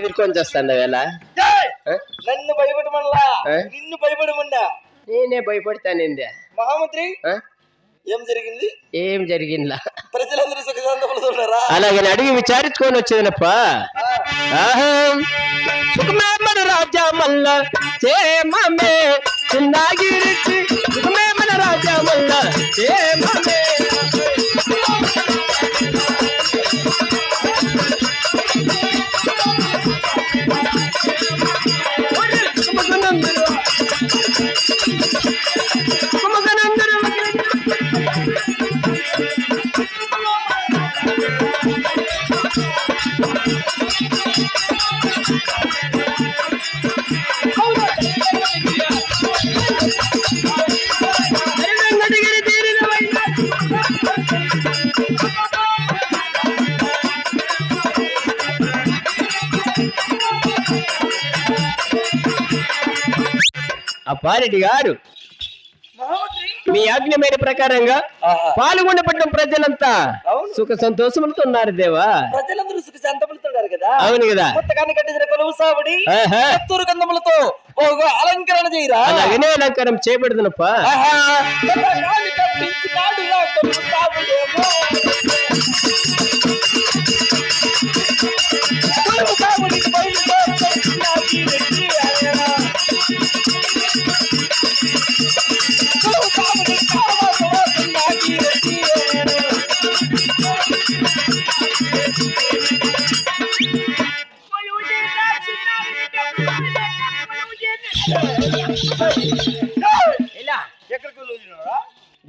ఎదుర్కొని చేస్తాను వేళ? నన్ను భయపడమల్లా ఏ? నిన్ను భయపడమన్నా? నేనే భయపడతానిందే మహామంత్రి? ఏం? జరిగింది? ఏం జరిగిందా ప్రజలందరూ సుఖశాంతములతో ఉన్నారా? అలాగని అడిగి విచారించుకొని వచ్చేదనప్ప? సుఖమే మన రాజా మల్ల చేమమే చిన్నాగిరిచి సుఖమే మన రాజా మల్ల చేమమే అప్పారెడ్డి గారు మీ ఆజ్ఞ మేర ప్రకారంగా. పాల్గొండపట్నం ప్రజలంతా. సుఖ సంతోషములతో ఉన్నారు దేవా ప్రజలందరూ సుఖశాంతములతో ఉన్నారు కదా అవును కదా కొత్తగా కట్టించిన కొలువు సావిడి. కత్తూరు కందములతో ఓ అలంకరణ చేయరా అలాగనే అలంకారం చేపడుతున్నప్ప కొలువు.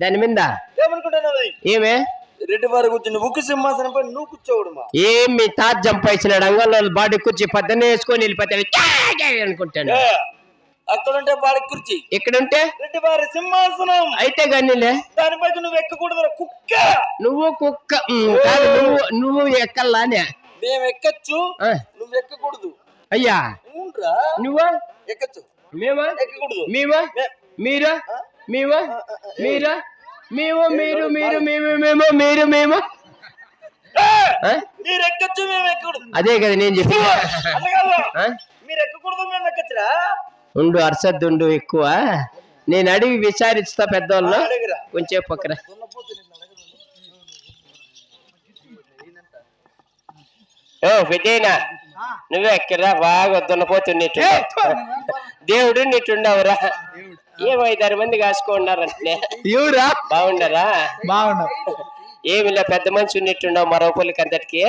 దాని మీద? ఏమనుకుంటున్నావు ఏమే? రెడ్డి వారు కూర్చుని ఉక్కు సింహాసనంపై నువ్వు కూర్చోవడమా? ఏం మీ తాత చంపేసినాడు అంగంలో బాడీ కూర్చి పద్దనే వేసుకొని వెళ్ళిపోతాడు అనుకుంటాను. ఏ, అక్కడుంటే బాడకి కుర్చీ. ఎక్కడుంటే? రెడ్డి వారి సింహాసనం. అయితే గానీలే దానిపై నువ్వు ఎక్కకూడదు కుక్క. నువ్వు కుక్క. కాదు నువ్వు నువ్వు ఎక్కల్లానే. మేము ఎక్కచ్చు నువ్వు ఎక్కకూడదు. అయ్యా. నువ్వా? ఎక్కచ్చు. మేమా? ఎక్కకూడదు. మేమా మీరా? మేమా మీరా? మేము మీరు మీరు మేము మేము మీరు మేము. ఏ, ఆ? మీరు ఎక్కచ్చు మేము ఎక్కకూడదు. అదే కదా నేను చెప్పి? మీరు ఎక్కకూడదు మేము ఎక్కచ్చురా? ఉండు అరసద్దుండు ఎక్కువ. నేను అడిగి విచారిస్తా పెద్దవాళ్ళు కొంచెం పక్కన. ఓ పెద్దయినా నువ్వే ఎక్కరా? బాగా దున్నపోతున్నట్టు దేవుడు నీటుండవురా ఏమైదారు మంది కాసుకున్నారంటే ఎవరా? బాగుండరా? బాగున్నావు ఏమిలే పెద్ద మనిషి ఉన్నట్టుండవు మరో పొలికి అంతటికి?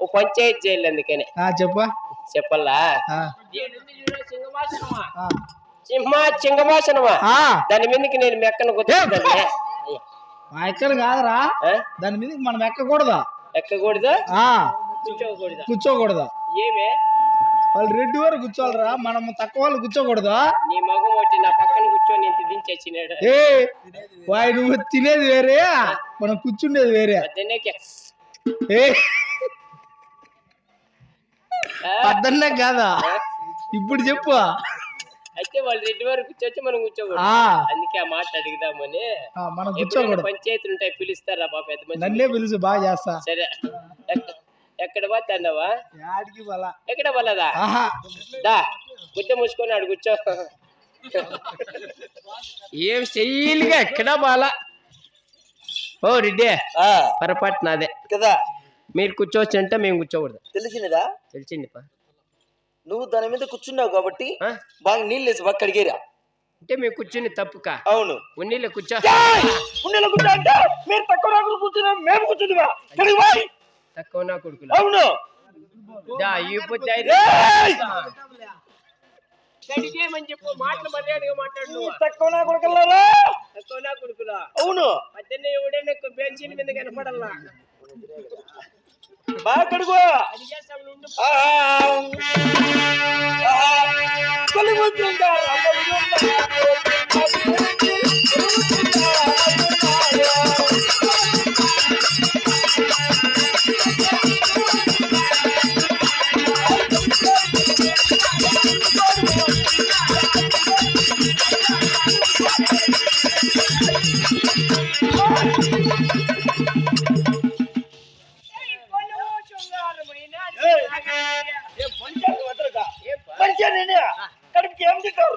ఓ పంచాయతీ చేయాలి అందుకని. చెప్పా. చెప్పల్లా. సింహ చింగమాసనమా దాని మీదకి నేను మెక్కను కుదురుతాను మా ఎక్కడ కాదురా. దాని మీద మనం ఎక్కకూడదు? ఎక్కకూడదు? కూర్చోకూడదు? కూర్చోకూడదు? ఏమే? వాళ్ళు రెడ్డి వారు కూర్చోవాలరా. మనం తక్కువ వాళ్ళు కూర్చోకూడదు? నీ మగం ఒకటి నా పక్కన కూర్చొని ఇంత దించేసినాడు? ఏ వాయి నువ్వు తినేది వేరే? మనం కూర్చుండేది వేరే. పద్దెన్నెకి ఏ ఆ, పద్దన్నే కాదా? ఇప్పుడు చెప్పు. అయితే వాళ్ళు రెడ్డి వారు కూర్చోచ్చి మనం కూర్చోకూడదు. ఆ. అందుకే ఆ మాట అడుగుదామని. ఆ, మనం ఎప్పుడైనా కూర్చోకూడదు. పంచాయతీలు ఉంటాయి పిలుస్తారా బా పెద్ద మంది నన్నే పిలుసు బాగా చేస్తా. సరే. ఎక్కడ యాడికి బలా ఎక్కడ పోలేదా? దా గుడ్డ మూసుకొని ఆడు కూర్చో. ఏం స్టైల్గా ఎక్కడ బాలా ఓ రెడ్డి. ఆ, పొరపాటు నాదే. కదా. మీరు కూర్చోవచ్చు అంటే మేము కూర్చోకూడదు. తెలిసినదా తెలిసింది పా నువ్వు దాని మీద కూర్చున్నావు కాబట్టి ఆ? బాగా నీళ్ళు వేసి బాగా కడిగేరా అంటే మేము కూర్చుని తప్పుకా? అవును. ఉన్నీళ్ళ కూర్చో. ఉండేలా కూర్చో అంటే మీరు తక్కువ రాకులు కూర్చున్నాం మేము కూర్చుందివా. తక్కువ నా కొడుకులు? అవును. తక్కువ నా కొడుకులారా తక్కువ నా కొడుకులా? అవును. పద్దెన్న ఎవడైనా బెంచీల మీద కనపడల్లా? బాగా కడుగు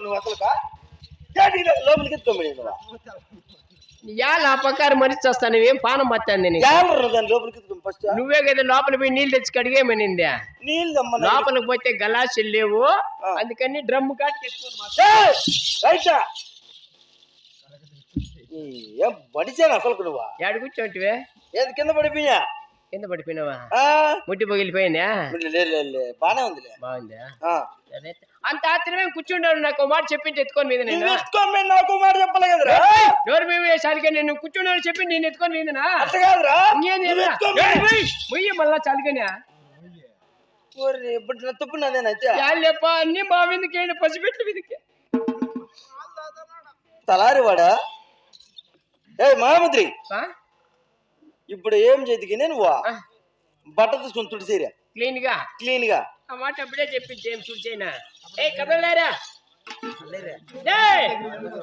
నువ్వు అసలు లోపలికి ఎత్తుకోమని ఆ పక్కారు మరిచి వస్తాను నువ్వేం పానం దాని లోపలికి ఫస్ట్ నువ్వే కదా లోపల పోయి నీళ్ళు తెచ్చి కడిగేమనింది నీళ్ళు లోపలికి పోతే గలాసులు లేవు. అందుకని డ్రమ్ము కాటి తెచ్చుకోను రైటా. ఏం బడిచాను అసలు నువ్వా? ఏడు కూర్చోంటివే? ఏది కింద పడిపోయా కింద పడిపోయినావా? ముట్టి పగిలిపోయిందా? బానే ఉందిలే బాగుందా. అంత ఆత్రమే కూర్చుంటాను నాకు మాట చెప్పింటి ఎత్తుకొని మీద నేను. నాకు మాట చెప్పలే కదరా? డోర్ మేము నేను కూర్చున్నాను చెప్పి నేను ఎత్తుకొని మీదనా కాదురా. మొయ్యి మళ్ళా చలికనే ఇప్పుడు నా తప్పు నాదేనైతే యాళ్ళప్ప అన్ని మా మీదకి పసిపెట్లు మీదకి. తలారి వాడా? ఏ మహామంత్రి ఆ? ఇప్పుడు ఏం చేతికి నువ్వు? బట్ట తీసుకొని తుడిసేరా క్లీన్గా క్లీన్గా ఆ మాట అప్పుడే చెప్పింది ఏం చూడ్చైనా ఏ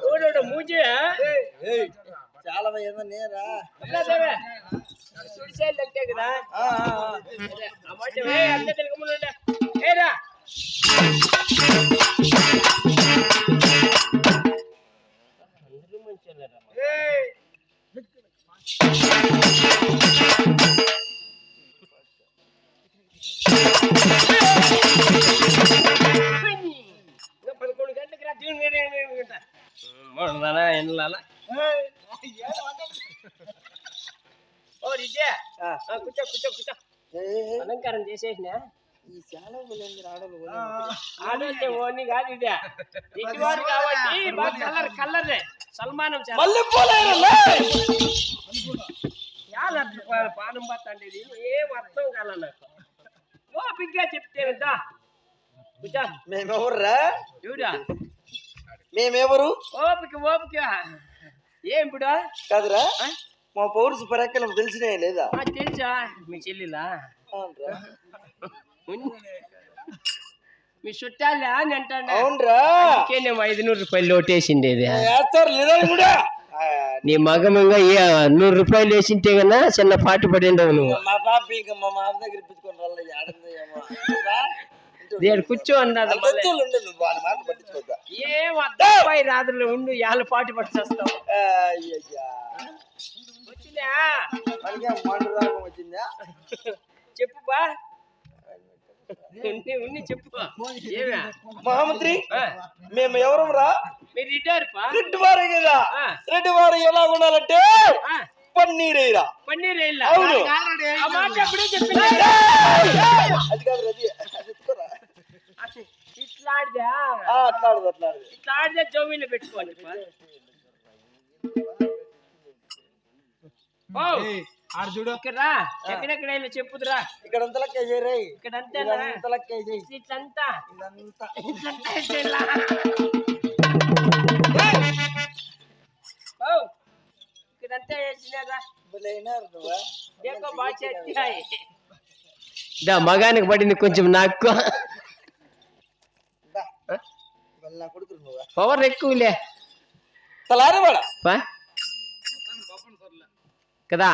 ఓడోడు మూజి చాలా నేరా. కదా? ఆ, మాట అంతే తెలుగుముండ ఓ రిజ్జా ఆ. కూర్చో కూర్చో కూర్చో అలంకారం చేసేసినా ఈ చాలా బలేంది ఆడంటే ఓని కాదు ఇదే కాబట్టి బాగా కలర్ కలర్ సల్మానం మళ్ళీ పోలేరు పానం పత్తండి ఏం అర్థం కాల నాకు ఓపిగ్గా చెప్తే వింటా మేమెవర్రా మేమెవరు ఓపిక ఓపిక ఏం ఇప్పుడు కాదురా? మా పౌరుష పరాక్రమం తెలిసినే లేదా తెలుసా మీ చెల్లిలా మీ చుట్టాలా అని అంటాను అవునరా నేను ఐదు నూరు రూపాయలు లోటేసిండేది వేస్తారు లేదా కూడా నీ మగమంగా ఏ నూరు రూపాయలు వేసింటే కన్నా చిన్న పాటు పడిండవు నువ్వు మా పాప ఇంకా మా మామ దగ్గర ఇప్పించుకొని దేడు కూర్చో అన్నది ఏం అబ్బాయి రాత్రులు ఉండు యాళ్ళ పాటు మండు రాగం వచ్చిందా? చెప్పు. బా మహామంత్రి మేము ఎవరం రా? రెడ్డి వారే కదా. రెడ్డి వారు ఎలా ఉండాలంటే పన్నీరేరా పన్నీర్ వేయాలా? అవును. అది కాదు రది. ఇట్లా ఆడిదా ఆ, అట్లాడదు అట్లాడదు. ఇట్లా ఆడితే జోబీలో పెట్టుకోవాలి పా. ఓ ఆడ చూడు. ఇక్కడ రా. ఎక్కడెక్కడ వెళ్ళి చెప్పుదురా? ఇక్కడ అంత లెక్క చేయరే ఇక్కడ అంతేనా అంత లెక్క చేయి. ఇట్లంతా. ఇదంతా. ఇట్లంతా వేసేలా. ఓ ఇక్కడంతా వేసినారా భలేనారు నువ్వా? దేకో బాగా చేస్తాయి దా మగానికి పడింది కొంచెం నాకు దా. ఇవాళ నా కొడుకు నువ్వా పవర్ ఎక్కువలే. తలారి కదా?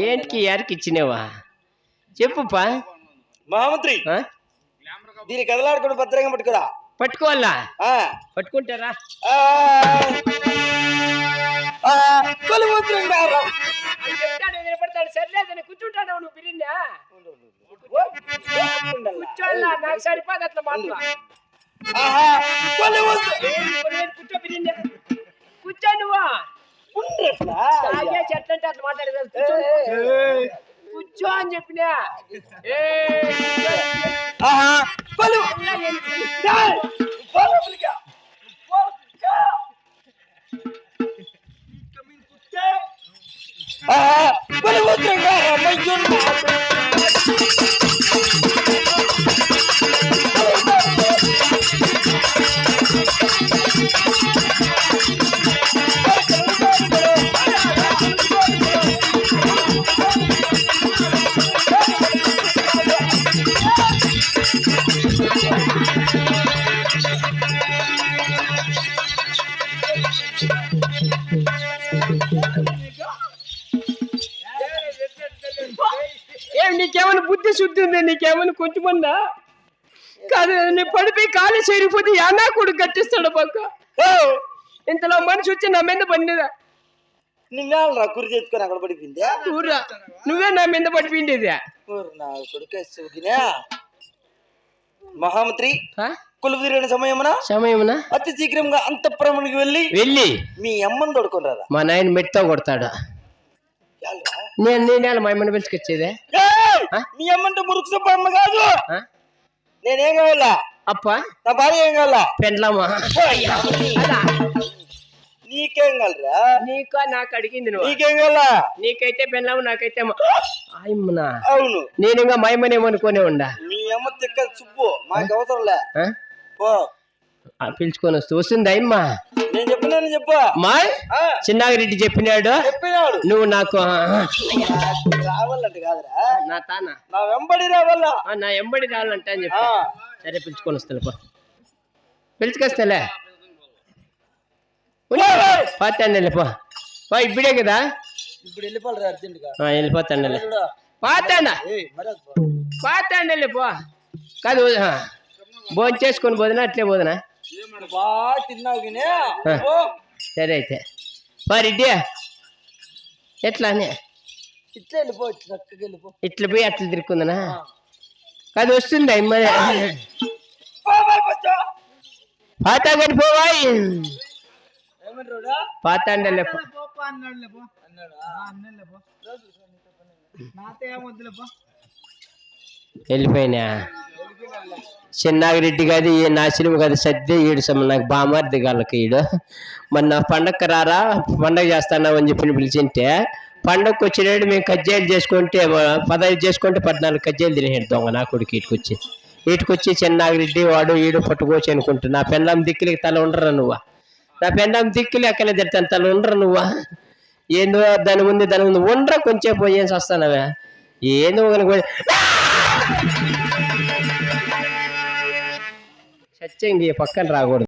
ఏంటికి యారికి ఇచ్చినావా? చెప్పు పా మహామంత్రి? దీని కదలాడుకుని భద్రంగా పట్టుకురా. పట్టుకోవాలా? ఆ. పట్టుకుంటారా సర్లేదని కూర్చుంటాడు నువ్వు కూర్చోాలా నాకు సరిపోదు అట్లా మాట్లా Ah! కొంచెం ఉందా కాదు నీ పడిపోయి కాలు చేరిపోతే యానా కొడుకు కట్టిస్తాడు పక్క. ఇంతలో మనిషి వచ్చి నా మీద పండిదా నిన్నేళ్ళరా కురి తెచ్చుకొని అక్కడ పడిపోయిందే? ఊరా నువ్వే నా మీద పడిపోయిండేది. నా కొడుకే సూకినా? మహామంత్రి కులవీరైన సమయమున సమయమునా? అతి శీఘ్రంగా అంతఃపురమునికి వెళ్ళి వెళ్ళి మీ అమ్మని తోడుకొని రారా? మా నాయన మెట్తో కొడతాడు. నేను నేనేళ్ళ మా అమ్మని పిలుచుకొచ్చేదే? మీ అమ్మంటే మురుకు సుబ్బ అమ్మ కాదు? నేనేం కావాలా? అప్ప. నా భార్య ఏం కావాలా? పెండ్లమ్మా. నీకేం కావాలరా? నీకు నాకు అడిగింది నువ్వు. నీకేం కావాలా? నీకైతే పెళ్ళాము నాకైతే. ఆయమ్మనా అవును. నేను ఇంకా మైమనేమనుకోనే ఉండా. మీ అమ్మ తిక్క సుబ్బు మాకు అవసరంలే? పో. పిలుచుకొని వస్తూ. వస్తుంది అయ్యమ్మా నేను చెప్పినాను చెప్పు. మా? చిన్నాగిరెడ్డి చెప్పినాడు. చెప్పినాడు. నువ్వు నాకు రావాలంట కాదురా. నా తాన? నా వెంబడి రావాలా? నా రావాలంటే అని చెప్పి. సరే పిలుచుకొని వస్తాను పో. పిలుచుకొస్తాలే? పోతాండి పో. పో ఇప్పుడే కదా? ఇప్పుడు వెళ్ళిపోవాలి అర్జెంటుగా. వెళ్ళిపోతాండి. పోతాండా ఏయ్, మరి అది పో. పోతాండి పో. కాదు భోజనం చేసుకొని పోదునా? అట్లే పోదునా? బాగా తిన్నావు. సరే అయితే. పా రెడ్డి ఎట్లా అని? ఇట్లా వెళ్ళిపో చక్కగా వెళ్ళిపో. ఇట్లా పోయి అట్లా తిరుక్కుందనా? కాదు వస్తుంది. పాతా పోవాయి ఏమంటారురా? పాతాండలే పో. అన్నాడా? వెళ్ళిపోయినా. చిన్నాగిరెడ్డి కాదు ఈ నాశనం కాదు సర్దే ఈడు సమ్మ నాకు బామర్ది గాళ్ళకి ఈడు. మొన్న పండగ రారా? పండగ చేస్తాన్నావు అని చెప్పి పిలిచింటే పండగకు వచ్చినాడు మేము కజ్జాయిలు చేసుకుంటే పదహైదు చేసుకుంటే పద్నాలుగు కజ్జాయిలు తినేడు దొంగ నా కొడుకు ఇటుకొచ్చి. ఇటుకొచ్చి చిన్నాగిరెడ్డి వాడు ఈడు పట్టుకోవచ్చు అనుకుంటా నా పెళ్ళాం దిక్కులకి తల ఉండరా నువ్వా? నా పెళ్ళాం దిక్కులు ఎక్కడ తిడతాను? తల ఉండరా నువ్వా? ఏందో దాని ముందు దాని ముందు ఉండరా కొంచెం పోయేసి వస్తానవే ఏందో ఒక సత్యంగా పక్కన రాకూడదు.